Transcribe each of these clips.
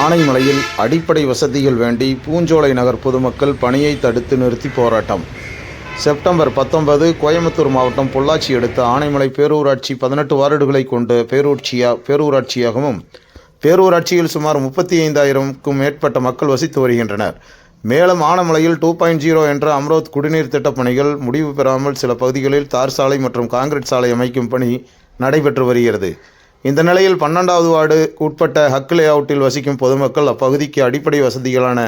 ஆனைமலையில் அடிப்படை வசதிகள் வேண்டி பூஞ்சோலை நகர் பொதுமக்கள் பணியை தடுத்து நிறுத்தி போராட்டம். செப்டம்பர் பத்தொன்பது கோயம்புத்தூர் மாவட்டம் பொள்ளாச்சி அடுத்த ஆனைமலை பேரூராட்சி பதினெட்டு வார்டுகளை கொண்டு பேரூர்ச்சியா பேரூராட்சியாகவும் பேரூராட்சியில் சுமார் முப்பத்தி ஐந்தாயிரம்க்கும் மேற்பட்ட மக்கள் வசித்து வருகின்றனர். மேலும் ஆனமலையில் டூ பாயிண்ட் ஜீரோ என்ற அம்ரோத் குடிநீர் திட்டப் பணிகள் முடிவு பெறாமல் சில பகுதிகளில் தார் சாலை மற்றும் காங்கிரீட் சாலை அமைக்கும் பணி நடைபெற்று வருகிறது. இந்த நிலையில் பன்னெண்டாவது வார்டு உட்பட்ட ஹக் லேஅவுட்டில் வசிக்கும் பொதுமக்கள் அப்பகுதிக்கு அடிப்படை வசதிகளான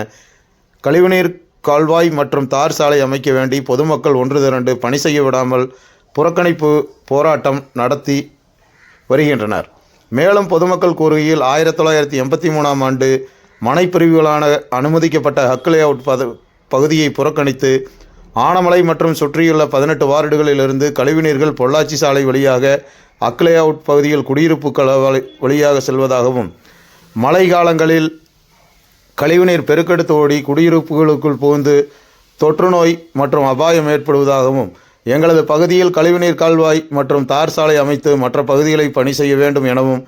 கழிவுநீர் கால்வாய் மற்றும் தார் சாலை அமைக்க வேண்டி பொதுமக்கள் ஒன்று திரண்டு பணி செய்ய விடாமல் புறக்கணிப்பு போராட்டம் நடத்தி வருகின்றனர். மேலும் பொதுமக்கள் கூறுகையில் ஆயிரத்தி தொள்ளாயிரத்தி எண்பத்தி மூணாம் ஆண்டு மனைப்பிரிவுகளான அனுமதிக்கப்பட்ட ஹக் லேஅவுட் பத பகுதியை புறக்கணித்து ஆனமலை மற்றும் சுற்றியுள்ள பதினெட்டு வார்டுகளிலிருந்து கழிவுநீர்கள் பொள்ளாச்சி சாலை வழியாக அக்லே அவுட் பகுதியில் குடியிருப்பு வழியாக செல்வதாகவும் மழை காலங்களில் கழிவுநீர் பெருக்கெடுத்து ஓடி குடியிருப்புகளுக்குள் புகுந்து தொற்றுநோய் மற்றும் அபாயம் ஏற்படுவதாகவும் எங்களது பகுதியில் கழிவுநீர் கால்வாய் மற்றும் தார் சாலை அமைத்து மற்ற பகுதிகளை பணி செய்ய வேண்டும் எனவும்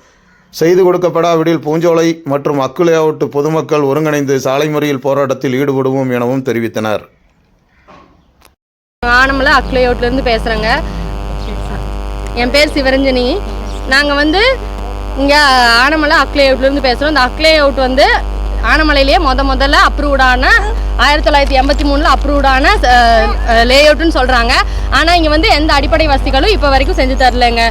செய்து கொடுக்கப்படாவிடில் பூஞ்சோலை மற்றும் அக்குலேஅவுட் பொதுமக்கள் ஒருங்கிணைந்து சாலை முறையில் போராட்டத்தில் ஈடுபடுவோம் எனவும் தெரிவித்தனர். ஆனமலை அக்லேஅவுட்லேருந்து பேசுகிறேங்க என் பேர் சிவரஞ்சனி. நாங்கள் வந்து இங்கே ஆனமலை அக்லேஅவுட்லேருந்து பேசுகிறோம் இந்த அக்லேஅவுட் வந்து ஆனமலையிலேயே முத முதல்ல அப்ரூவ்டான ஆயிரத்தி தொள்ளாயிரத்தி எண்பத்தி மூணில் அப்ரூவ்டான லேஅவுட்னு சொல்கிறாங்க ஆனால் இங்கே வந்து எந்த அடிப்படை வசதிகளும் இப்போ வரைக்கும் செஞ்சு தரலைங்க.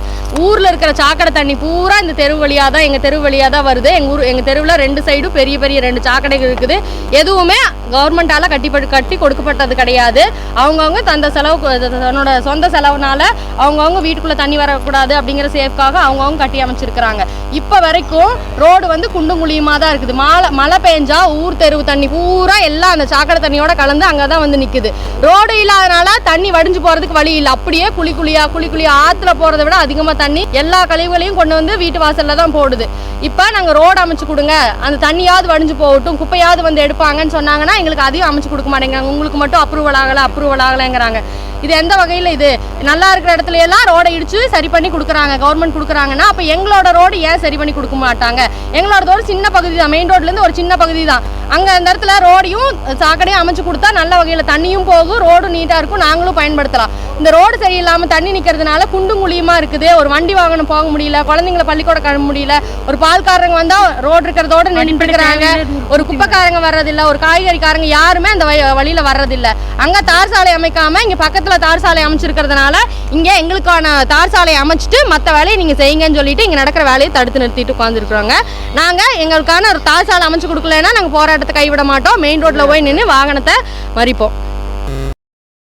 ஊரில் இருக்கிற சாக்கடை தண்ணி பூரா இந்த தெரு வழியாக தான் எங்கள் தெரு வழியாக தான் வருது. எங்கள் ஊர் எங்கள் தெருவில் ரெண்டு சைடும் பெரிய பெரிய ரெண்டு சாக்கடைகள் இருக்குது. எதுவுமே கவர்மெண்ட்டால் கட்டி கட்டி கொடுக்கப்பட்டது கிடையாது. அவங்கவுங்க தந்த செலவு தன்னோட சொந்த செலவுனால அவங்கவுங்க வீட்டுக்குள்ளே தண்ணி வரக்கூடாது அப்படிங்கிற சேஃப்காக அவங்கவுங்க கட்டி அமைச்சிருக்கிறாங்க. இப்போ வரைக்கும் ரோடு வந்து குண்டும் குழியுமாக தான் இருக்குது. மாலை மழை பெஞ்சா ஊர் தெருவு தண்ணி பூரா எல்லாம் அந்த சாக்கடை தண்ணியோட கலந்து அங்கே தான் வந்து நிற்குது ரோடு இல்லாதனால தண்ணி வடிஞ்சு போகிறதுக்கு வழி இல்லை. அப்படியே குழி குழியா குழி குழியா ஆற்றுல போகிறத விட அதிகமாக தண்ணி எல்லா கழிவுகளையும் கொண்டு வந்து வீட்டு வாசலில் தான் போடுது. இப்போ நாங்கள் ரோடு அமைச்சு கொடுங்க. அந்த தண்ணியாவது வடிஞ்சு போகட்டும் குப்பையாவது வந்து எடுப்பாங்கன்னு சொன்னாங்கன்னா எங்களுக்கு அதையும் அமைச்சு கொடுக்க மாட்டேங்கிறாங்க. உங்களுக்கு மட்டும் அப்ரூவல் ஆகலை அப்ரூவல் ஆகலைங்கிறாங்க. இது எந்த வகையில் இது? நல்லா இருக்கிற இடத்துல எல்லாம் ரோடை இடிச்சு சரி பண்ணி கொடுக்குறாங்க. கவர்மெண்ட் கொடுக்குறாங்கன்னா அப்போ எங்களோட ரோடு ஏன் சரி பண்ணி கொடுக்க மாட்டாங்க? எங்களோட ஒரு சின்ன பகுதி தான். மெயின் ரோட்லேருந்து ஒரு சின்ன பகுதி தான். அங்கே அந்த இடத்துல ரோடையும் சாக்கடையும் அமைச்சு கொடுத்தா நல்ல வகையில் தண்ணியும் போகும் ரோடும் நீட்டாக இருக்கும். நாங்களும் பயன்படுத்தலாம். இந்த ரோடு சரியில்லாமல் தண்ணி நிற்கிறதுனால குண்டும் குழியுமா இருக்குது. ஒரு வண்டி வாகனம் போக முடியல குழந்தைங்கள பள்ளிக்கூடம் கிளம்ப முடியல ஒரு பால்காரங்க வந்தால் ரோடு இருக்கிறதோட நின்றுட்டு இருக்கிறாங்க. ஒரு குப்பைக்காரங்க வர்றதில்ல ஒரு காய்கறிக்காரங்க யாருமே அந்த வழி- வழியில வர்றதில்ல. அங்கே தார் சாலை அமைக்காம இங்கே பக்கத்தில் தார் சாலை அமைச்சிருக்கிறதுனால இங்கே எங்களுக்கான தார் சாலை அமைச்சிட்டு மற்ற வேலையை நீங்கள் செய்யுங்கன்னு சொல்லிட்டு இங்கே நடக்கிற வேலையை தடுத்து நிறுத்திட்டு உட்காந்துருக்குறோங்க நாங்கள் எங்களுக்கான ஒரு தார் சாலை அமைச்சு கொடுக்கலன்னா நாங்கள் போராட்டத்தை கைவிட மாட்டோம். மெயின் ரோட்டில் போய் நின்று வாகனத்தை மறிப்போம்.